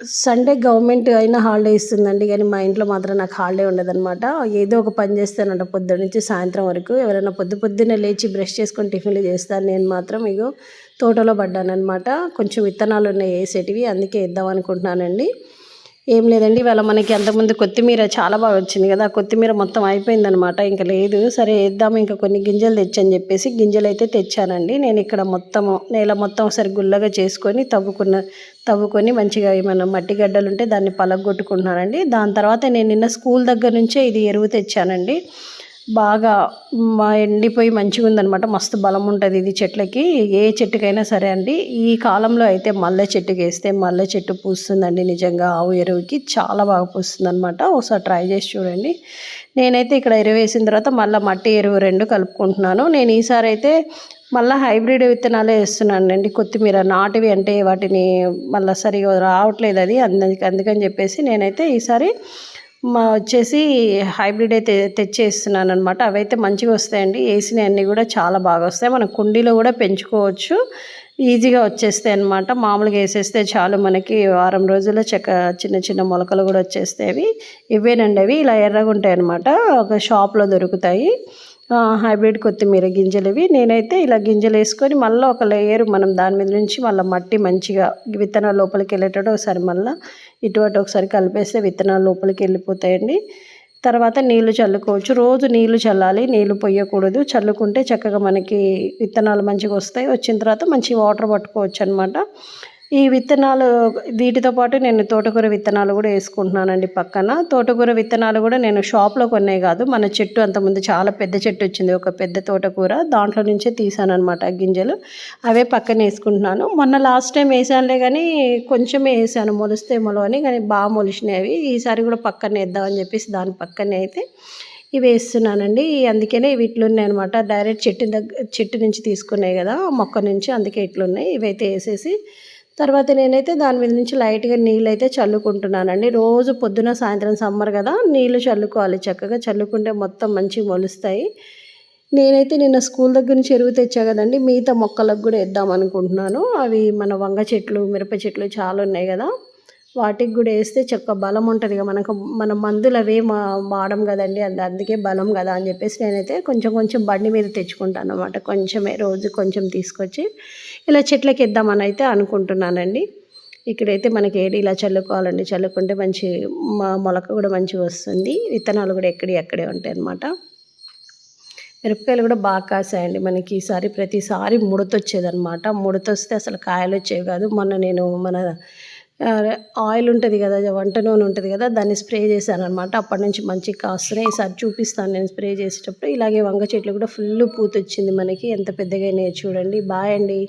Sunday government అయినా holiday ఇస్తుందండి. కానీ మా ఇంట్లో మాత్రం నాకు హాలిడే ఉండదన్నమాట. ఏదో ఒక పని చేస్తానంట పొద్దు నుంచి సాయంత్రం వరకు. ఎవరైనా పొద్దు పొద్దున్నే లేచి బ్రష్ చేసుకొని టిఫిన్లు చేస్తాను నేను మాత్రం ఇగో తోటలో పడ్డానమాట కొంచెం విత్తనాలు ఉన్నాయి వేసేటివి. అందుకే వేద్దాం అనుకుంటున్నానండి. ఏం లేదండి ఇవాళ మనకి అంతకుముందు కొత్తిమీర చాలా బాగా వచ్చింది కదా ఆ కొత్తిమీర మొత్తం అయిపోయిందనమాట ఇంకా లేదు సరే వేద్దాం ఇంకా కొన్ని గింజలు తెచ్చని చెప్పేసి గింజలు అయితే తెచ్చానండి. నేను ఇక్కడ మొత్తము నేల మొత్తం ఒకసారి గుల్లగా చేసుకొని తవ్వుకున్న తవ్వుకొని మంచిగా ఏమైనా మట్టి గడ్డలు ఉంటే దాన్ని పలగొట్టుకుంటున్నానండి. దాని తర్వాత నేను నిన్న స్కూల్ దగ్గర నుంచే ఇది ఎరువు తెచ్చానండి. బాగా మా ఎండిపోయి మంచిగా ఉందనమాట మస్తు బలం ఉంటుంది ఇది చెట్లకి. ఏ చెట్టుకైనా సరే అండి ఈ కాలంలో అయితే మల్లె చెట్టుకి వేస్తే మల్లె చెట్టు పూస్తుందండి నిజంగా. ఆవు ఎరువుకి చాలా బాగా పూస్తుంది అనమాట ఒకసారి ట్రై చేసి చూడండి. నేనైతే ఇక్కడ ఎరువు వేసిన తర్వాత మళ్ళీ మట్టి ఎరువు రెండు కలుపుకుంటున్నాను. నేను ఈసారి అయితే మళ్ళీ హైబ్రిడ్ విత్తనాలే వేస్తున్నాను అండి కొత్తిమీర నాటివి అంటే వాటిని మళ్ళీ సరిగా రావట్లేదు అది. అందుకని చెప్పేసి నేనైతే ఈసారి మా వచ్చేసి హైబ్రిడ్ అయితే తెచ్చేస్తున్నాను అనమాట అవైతే మంచిగా వస్తాయండి. వేసినవి అన్నీ కూడా చాలా బాగా వస్తాయి. మనం కుండీలో కూడా పెంచుకోవచ్చు. ఈజీగా వచ్చేస్తాయి అనమాట మామూలుగా వేసేస్తే చాలు మనకి వారం రోజుల్లో చెక్క చిన్న చిన్న మొలకలు కూడా వచ్చేస్తాయి అవి. ఇవేనండి అవి. ఇలా ఎర్రగా ఉంటాయి అనమాట ఒక షాప్లో దొరుకుతాయి. హైబ్రిడ్ కొత్తిమీర గింజలు ఇవి నేనైతే ఇలా గింజలు వేసుకొని మళ్ళీ ఒక లేయర్ మనం దాని మీద నుంచి మళ్ళీ మట్టి మంచిగా విత్తనాలు లోపలికి వెళ్ళేటట్టు ఒకసారి మళ్ళీ ఇటువంటి ఒకసారి కలిపేస్తే విత్తనాలు లోపలికి వెళ్ళిపోతాయండి. తర్వాత నీళ్ళు చల్లుకోవచ్చు. రోజు నీళ్ళు చల్లాలి. నీళ్ళు పొయ్యకూడదు. చల్లుకుంటే చక్కగా మనకి విత్తనాలు మంచిగా వస్తాయి. వచ్చిన తర్వాత మంచి వాటర్ పట్టుకోవచ్చు అనమాట ఈ విత్తనాలు వీటితో పాటు నేను తోటకూర విత్తనాలు కూడా వేసుకుంటున్నానండి పక్కన. తోటకూర విత్తనాలు కూడా నేను షాప్లో కొన్నాయి కాదు. మన చెట్టు అంతకుముందు చాలా పెద్ద చెట్టు వచ్చింది. ఒక పెద్ద తోటకూర దాంట్లో నుంచే తీసాను అనమాట గింజలు. అవే పక్కన వేసుకుంటున్నాను. మొన్న లాస్ట్ టైం వేసానులే కానీ కొంచెమే వేసాను. మొలిస్తే మొలవని అని కానీ బాగా మొలిచినాయి అవి ఈసారి కూడా పక్కనే వేద్దామని చెప్పేసి దాని పక్కనే అయితే ఇవి వేస్తున్నానండి. అందుకనే వీటిలో ఇట్లున్నాయి అనమాట డైరెక్ట్ చెట్టు దగ్గర చెట్టు నుంచి తీసుకున్నాయి కదా మొక్క నుంచి అందుకే ఇట్లున్నాయి. ఇవైతే వేసేసి తర్వాత నేనైతే దాని మీద నుంచి లైట్గా నీళ్ళు అయితే చల్లుకుంటున్నానండి. రోజు పొద్దున సాయంత్రం సమ్మర్ కదా నీళ్ళు చల్లుకోవాలి. చక్కగా చల్లుకుంటే మొత్తం మంచిగా మొలుస్తాయి. నేనైతే నిన్న స్కూల్ దగ్గర నుంచి ఎరువు తెచ్చా కదండి మిగతా మొక్కలకు కూడా వేద్దాం అనుకుంటున్నాను. అవి మన వంగ చెట్లు మిరప చెట్లు చాలా ఉన్నాయి కదా. వాటికి కూడా వేస్తే చక్క బలం ఉంటుంది కదా మనకు మన మందులు అవే వాడం కదండి అది అందుకే బలం కదా అని చెప్పేసి నేనైతే కొంచెం కొంచెం బండి మీద తెచ్చుకుంటాను అనమాట కొంచెమే రోజు కొంచెం తీసుకొచ్చి ఇలా చెట్లకి ఇద్దామని అయితే అనుకుంటున్నానండి. ఇక్కడైతే మనకి ఏడి ఇలా చల్లుకోవాలండి చల్లుకుంటే మంచి మొలక కూడా మంచిగా వస్తుంది. విత్తనాలు కూడా ఎక్కడి ఎక్కడే ఉంటాయి అన్నమాట. మిరపకాయలు కూడా బాగా కాసాయండి. మనకి ఈసారి ప్రతిసారి ముడతొచ్చేదనమాట ముడతొస్తే అసలు కాయలు వచ్చేవి కాదు. మొన్న నేను మన ఆయిల్ ఉంటుంది కదా వంట నూనె ఉంటుంది కదా దాన్ని స్ప్రే చేశాను అనమాట అప్పటి నుంచి మంచి కాస్తున్నాయి ఈసారి చూపిస్తాను నేను స్ప్రే చేసేటప్పుడు. ఇలాగే వంగ చెట్లు కూడా ఫుల్ పూత వచ్చింది మనకి. ఎంత పెద్దగా చూడండి. బాయ్ అండి.